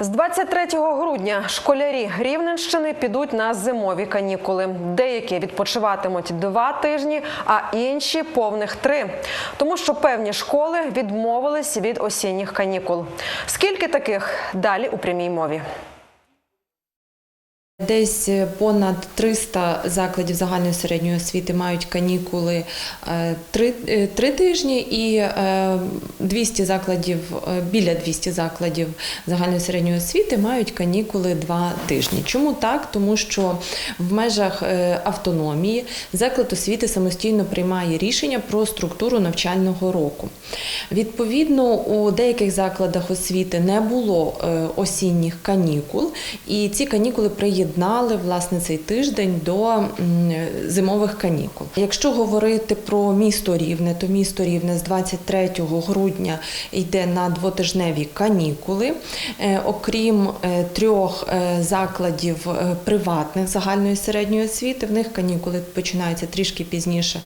З 23 грудня школярі Рівненщини підуть на зимові канікули. Деякі відпочиватимуть два тижні, а інші повних три. Тому що певні школи відмовились від осінніх канікул. Скільки таких далі у прямій мові? Десь е, понад 300 закладів загальної середньої освіти мають канікули е, три, е, три тижні, і е, 200 закладів, біля 200 закладів загальної середньої освіти мають канікули два тижні. Чому так? Тому що в межах автономії заклад освіти самостійно приймає рішення про структуру навчального року. Відповідно, у деяких закладах освіти не було осінніх канікул, і ці канікули приєднали власне цей тиждень до зимових канікул. Якщо говорити про місто Рівне, то місто Рівне з 23 грудня йде на двотижневі канікули. Е, Окрім е, трьох е, закладів приватних загальної середньої освіти, в них канікули починаються трішки пізніше.